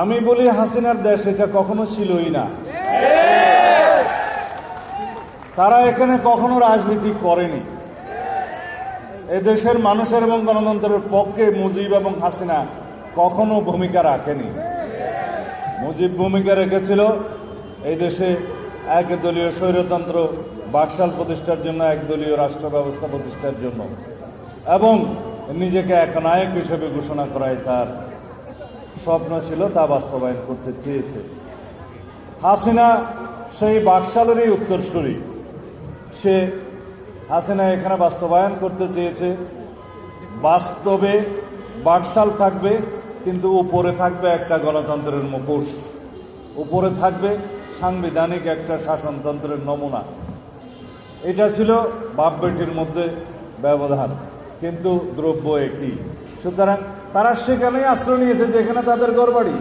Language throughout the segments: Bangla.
আমি বলি হাসিনার দেশ এটা কখনো ছিলই না। তারা এখানে কখনো রাজনীতি করেনি। এ দেশের মানুষের এবং গণতন্ত্রের পক্ষে মুজিব এবং হাসিনা কখনো ভূমিকা রাখেনি। মুজিব ভূমিকা রেখেছিল এই দেশে একদলীয় স্বৈরতন্ত্র, বাকশাল প্রতিষ্ঠার জন্য, একদলীয় রাষ্ট্র ব্যবস্থা প্রতিষ্ঠার জন্য। এবং নিজেকে এক নায়ক হিসেবে ঘোষণা করায় তার স্বপ্ন ছিল, তা বাস্তবায়ন করতে চেয়েছে। হাসিনা সেই বাকশালেরই উত্তরসূরি। সে হাসিনা এখানে বাস্তবায়ন করতে চেয়েছে। বাস্তবে বাকশাল থাকবে, কিন্তু উপরে থাকবে একটা গণতন্ত্রের মুখোশ। উপরে থাকবে সাংবিধানিক একটা শাসনতন্ত্রের নমুনা। এটা ছিল বাপ বেটির মধ্যে ব্যবধান, কিন্তু দ্রব্য একই। সুতরাং তারা সেখানেই আশ্রয় নিয়েছে, যেখানে তাদের ঘরবাড়ি।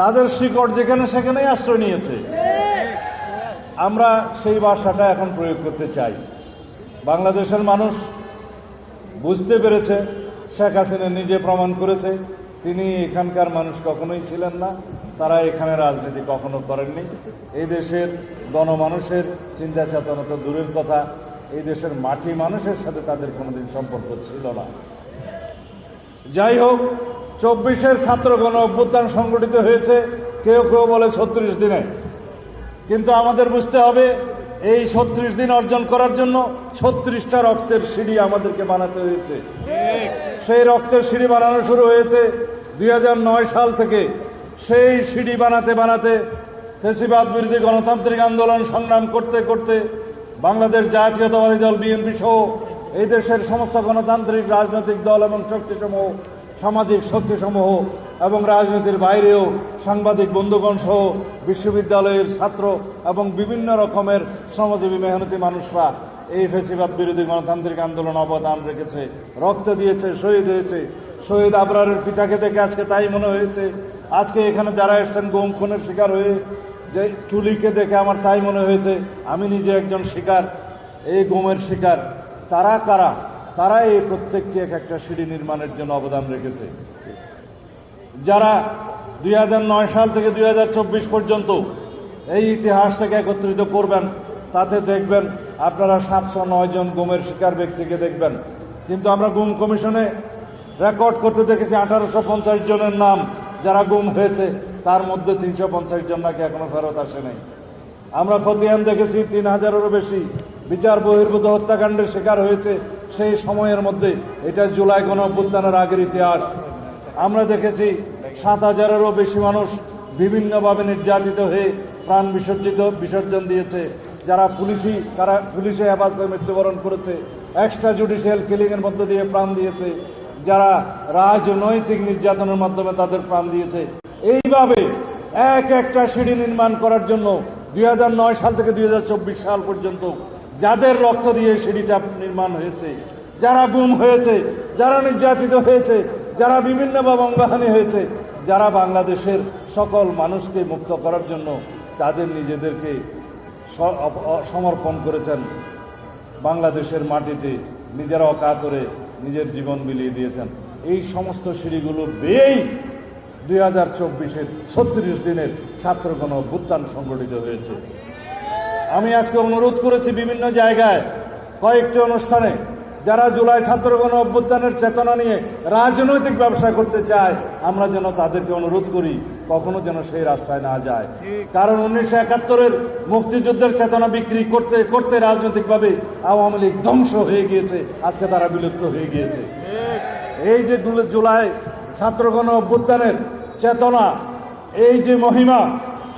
তাদের শিকড় যেখানে সেখানেই আশ্রয় নিয়েছে। আমরা সেই ভাষাটা এখন প্রয়োগ করতে চাই। বাংলাদেশের মানুষ বুঝতে পেরেছে, শেখ হাসিনা নিজে প্রমাণ করেছে, তিনি এখানকার মানুষ কখনোই ছিলেন না, তারা এখানে রাজনীতি কখনো করেননি। এই দেশের গণমানুষের চিন্তা চেতনা তো দূরের কথা, এই দেশের মাটি মানুষের সাথে তাদের কোনোদিন সম্পর্ক ছিল না। যাই হোক চব্বিশের ছাত্র গণ অভ্যুত্থান সংগঠিত হয়েছে, কেউ কেউ বলে ছত্রিশ দিনে। কিন্তু আমাদের বুঝতে হবে, এই ছত্রিশ দিন অর্জন করার জন্য ছত্রিশটা রক্তের সিঁড়ি আমাদেরকে বানাতে হয়েছে। সেই রক্তের সিঁড়ি বানানো শুরু হয়েছে দুই হাজার নয় সাল থেকে। সেই সিঁড়ি বানাতে বানাতে ফেসিবাদ বিরোধী গণতান্ত্রিক আন্দোলন সংগ্রাম করতে করতে বাংলাদেশ জাতীয়তাবাদী দল, বিএনপি সহ এই দেশের সমস্ত গণতান্ত্রিক রাজনৈতিক দল এবং শক্তিসমূহ, সামাজিক শক্তিসমূহ এবং রাজনীতির বাইরেও সাংবাদিক বন্ধুগণ সহ বিশ্ববিদ্যালয়ের ছাত্র এবং বিভিন্ন রকমের শ্রমজীবী মেহনতি মানুষরা এই ফেসিবাদ বিরোধী গণতান্ত্রিক আন্দোলন অবদান রেখেছে, রক্ত দিয়েছে, শহীদ হয়েছে। শহীদ আবরারের পিতাকে দেখে আজকে তাই মনে হয়েছে, আজকে এখানে যারা এসছেন গোম খুনের শিকার হয়ে, যে চুলিকে দেখে আমার তাই মনে হয়েছে, আমি নিজে একজন শিকার, এই গোমের শিকার। তারা কারা? তারা এই প্রত্যেকটি এক একটা সিঁড়ি নির্মাণের জন্য অবদান রেখেছে। যারা দুই হাজার নয় সাল থেকে দু হাজার চব্বিশ পর্যন্ত এই ইতিহাসটাকে একত্রিত করবেন, তাতে দেখবেন আপনারা সাতশো নয় জন গুমের শিকার ব্যক্তিকে দেখবেন। কিন্তু আমরা গুম কমিশনে রেকর্ড করতে দেখেছি আঠারোশো পঞ্চাশ জনের নাম যারা গুম হয়েছে, তার মধ্যে তিনশো পঞ্চাশ জন নাকি এখনও ফেরত আসে নাই। আমরা খতিয়ান দেখেছি, তিন হাজারেরও বেশি বিচার বহির্ভূত হত্যাকাণ্ডের শিকার হয়েছে সেই সময়ের মধ্যে। এটা জুলাই গণ অভ্যুত্থানের আগের ইতিহাস। আমরা দেখেছি সাত হাজারেরও বেশি মানুষ বিভিন্নভাবে নির্যাতিত হয়ে প্রাণ বিসর্জিত, বিসর্জন দিয়েছে। যারা পুলিশি তারা পুলিশে হেফাজতে মৃত্যুবরণ করেছে এক্সট্রা জুডিশিয়াল কিলিংয়ের মধ্য দিয়ে প্রাণ দিয়েছে। যারা রাজনৈতিক নির্যাতনের মাধ্যমে তাদের প্রাণ দিয়েছে। এইভাবে এক একটা সিঁড়ি নির্মাণ করার জন্য দুই হাজার নয় সাল থেকে দুই হাজার চব্বিশ সাল পর্যন্ত যাদের রক্ত দিয়ে সিঁড়িটা নির্মাণ হয়েছে, যারা গুম হয়েছে, যারা নির্যাতিত হয়েছে, যারা বিভিন্নভাবে অঙ্গহানি হয়েছে, যারা বাংলাদেশের সকল মানুষকে মুক্ত করার জন্য তাদের নিজেদেরকে সমর্পণ করেছেন। বাংলাদেশের মাটিতে নিজেরা অকাতরে নিজের জীবন বিলিয়ে দিয়েছেন। এই সমস্ত সিঁড়িগুলো বেয়েই দুই হাজার চব্বিশের ছত্রিশ দিনের ছাত্রগণ অভ্যুত্থান সংগঠিত হয়েছে। আমি আজকে অনুরোধ করেছি বিভিন্ন জায়গায়, কয়েকটি অনুষ্ঠানে, যারা জুলাই ছাত্রগণ অভ্যুত্থানের চেতনা নিয়ে রাজনৈতিক ব্যবসা করতে চায়, আমরা যেন তাদেরকে অনুরোধ করি, কখনো যেন সেই রাস্তায় না যায়। কারণ উনিশশো একাত্তরের মুক্তিযুদ্ধের চেতনা বিক্রি করতে করতে রাজনৈতিকভাবে আওয়ামী লীগ ধ্বংস হয়ে গিয়েছে, আজকে তারা বিলুপ্ত হয়ে গিয়েছে। এই যে জুলাই ছাত্রগণ অভ্যুত্থানের চেতনা, এই যে মহিমা,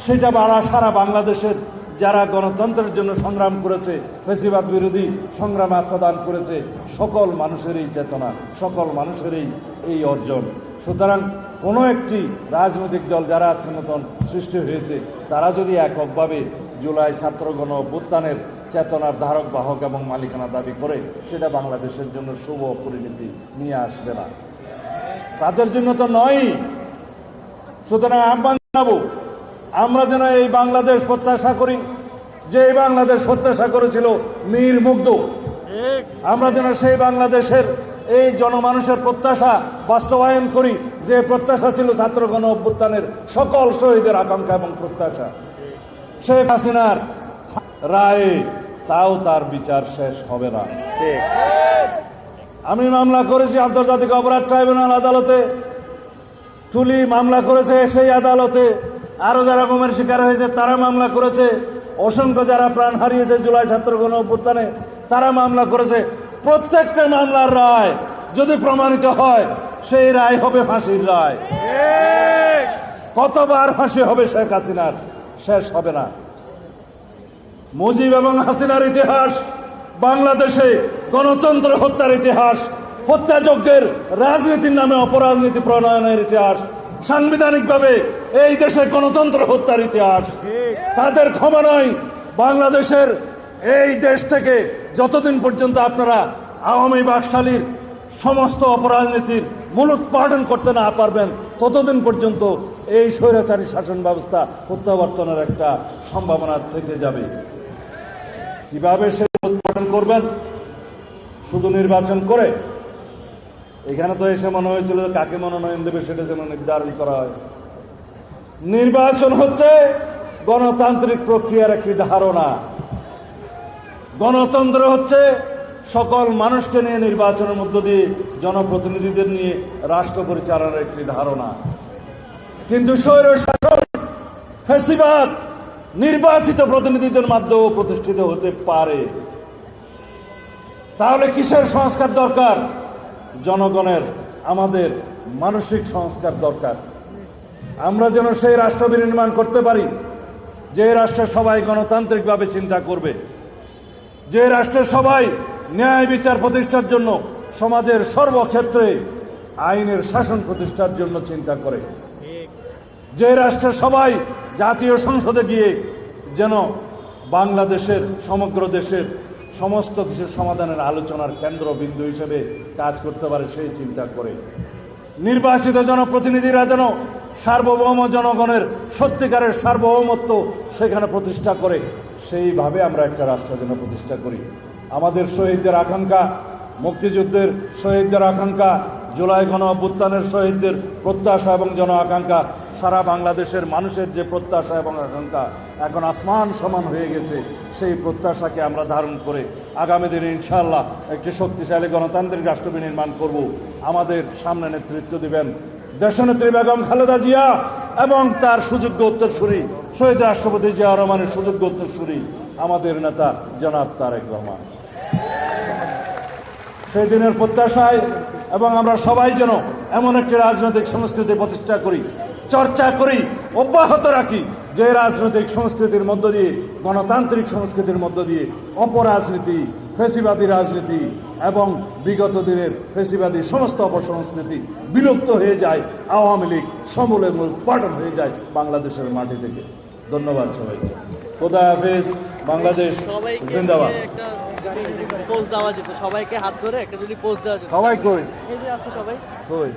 সেটা সারা বাংলাদেশের যারা গণতন্ত্রের জন্য সংগ্রাম করেছে, ফেসিবাদ বিরোধী সংগ্রামে আত্মদান করেছে, সকল মানুষের এই চেতনা, সকল মানুষের এই এই অর্জন। সুতরাং কোনো একটি রাজনৈতিক দল যারা আজকের মতন সৃষ্টি হয়েছে, তারা যদি এককভাবে জুলাই ছাত্রগণ অভ্যুত্থানের চেতনার ধারক, বাহক এবং মালিকানা দাবি করে, সেটা বাংলাদেশের জন্য শুভ পরিণতি নিয়ে আসবে না। তাদের জন্য তো নয় সুতরাং আহ্বান জানাব আমরা যেন এই বাংলাদেশ প্রত্যাশা করি, যে এই বাংলাদেশ প্রত্যাশা করেছিল নির্মুগ্ধ। আমরা যেন সেই বাংলাদেশের এই জনমানুষের প্রত্যাশা বাস্তবায়ন করি, যে প্রত্যাশা ছিল ছাত্র গণ অভ্যুত্থানের সকল শহীদের আকাঙ্ক্ষা এবং প্রত্যাশা। শেখ হাসিনার রায়ে তাও তার বিচার শেষ হবে না। আমি মামলা করেছি আন্তর্জাতিক অপরাধ ট্রাইব্যুনাল আদালতে, টুলি মামলা করেছে সেই আদালতে। আরও যারা গুমের শিকার হয়েছে, তারা মামলা করেছে। অসংখ্য যারা প্রাণ হারিয়েছে জুলাই ছাত্র গণ অভ্যুত্থানে, তারা মামলা করেছে। প্রত্যেকটা মামলার রায় যদি প্রমাণিত হয়, সেই রায় হবে ফাঁসির রায়। কতবার ফাঁসি হবে শেখ হাসিনার, শেষ হবে না। মুজিব এবং হাসিনার ইতিহাস, বাংলাদেশে গণতন্ত্র হত্যার ইতিহাস, হত্যাযজ্ঞের রাজনীতির নামে অপরাজনীতি প্রণয়নের ইতিহাস সাংবিধানিকভাবে এই দেশে গণতন্ত্র হত্যার ইতিহাস। তাদের ক্ষমা নয়। বাংলাদেশের এই দেশ থেকে যতদিন পর্যন্ত আপনারা আওয়ামী বাকশালীর সমস্ত অপরাজনীতির মূল উৎপাদন করতে না পারবেন, ততদিন পর্যন্ত এই স্বৈরাচারী শাসন ব্যবস্থা প্রত্যাবর্তনের একটা সম্ভাবনা থেকে যাবে। কীভাবে সে উৎপাদন করবেন? শুধু নির্বাচন করে এখানে তো এসে মনে হয়েছিল কাকে মনোনয়ন দেবে সেটা যেন নির্ধারণ করা হয়। নির্বাচন হচ্ছে গণতান্ত্রিক প্রক্রিয়ার একটি ধারণা। গণতন্ত্র হচ্ছে সকল মানুষকে নিয়ে নির্বাচনের মধ্য দিয়ে জনপ্রতিনিধিদের নিয়ে রাষ্ট্র পরিচালনার একটি ধারণা। কিন্তু স্বৈর শাসন, ফেসিবাদ নির্বাচিত প্রতিনিধিদের মাধ্যমেও প্রতিষ্ঠিত হতে পারে। তাহলে কিসের সংস্কার দরকার? জনগণের আমাদের মানসিক সংস্কার দরকার। আমরা যেন সেই রাষ্ট্র বিনির্মাণ করতে পারি, যে রাষ্ট্রে সবাই গণতান্ত্রিকভাবে চিন্তা করবে, যে রাষ্ট্রে সবাই ন্যায় বিচার প্রতিষ্ঠার জন্য সমাজের সর্বক্ষেত্রে আইনের শাসন প্রতিষ্ঠার জন্য চিন্তা করে। যে রাষ্ট্রে সবাই জাতীয় সংসদে গিয়ে যেন বাংলাদেশের, সমগ্র দেশের সমস্ত কিছু সমাধানের আলোচনার কেন্দ্রবিন্দু হিসেবে কাজ করতে পারে সেই চিন্তা করে। নির্বাচিত জনপ্রতিনিধিরা যেন সার্বভৌম জনগণের সত্যিকারের সার্বভৌমত্ব সেখানে প্রতিষ্ঠা করে, সেইভাবে আমরা একটা রাষ্ট্র যেন প্রতিষ্ঠা করি। আমাদের শহীদদের আকাঙ্ক্ষা, মুক্তিযুদ্ধের শহীদদের আকাঙ্ক্ষা জুলাই গণ অভ্যুত্থানের শহীদদের প্রত্যাশা এবং জন আকাঙ্ক্ষা, সারা বাংলাদেশের মানুষের যে প্রত্যাশা এবং আকাঙ্ক্ষা এখন আসমান সমান হয়ে গেছে, সেই প্রত্যাশাকে আমরা ধারণ করে আগামী দিনে ইনশাআল্লাহ একটি শক্তিশালী গণতান্ত্রিক রাষ্ট্র নির্মাণ করব। আমাদের সামনে নেতৃত্ব দিবেন দেশনেত্রী বেগম খালেদা জিয়া এবং তার সুযোগ্য উত্তরসূরি, শহীদ রাষ্ট্রপতি জিয়া রহমানের সুযোগ্য উত্তরসূরি আমাদের নেতা জনাব তারেক রহমান। সেই দিনের প্রত্যাশায় এবং আমরা সবাই যেন এমন একটি রাজনৈতিক সংস্কৃতি প্রতিষ্ঠা করি, চর্চা করি, অব্যাহত রাখি, যে রাজনৈতিক সংস্কৃতির মধ্য দিয়ে, গণতান্ত্রিক সংস্কৃতির মধ্য দিয়ে, অপরাজনীতি, ফেসিবাদী রাজনীতি এবং বিগত দিনের ফেসিবাদী সমস্ত অপসংস্কৃতি বিলুপ্ত হয়ে যায়, আওয়ামী লীগ সমূলে উৎপাদন হয়ে যায় বাংলাদেশের মাটি থেকে। ধন্যবাদ সবাইকে। খোদা হাফেজ। বাংলাদেশ সবাইকে জিন্দাবাদ। পোস্ট দেওয়া যেত। সবাইকে হাত ধরে একটা যদি পোস্ট দেওয়া যেত। সবাই কই? এই যে আছে সবাই। কই?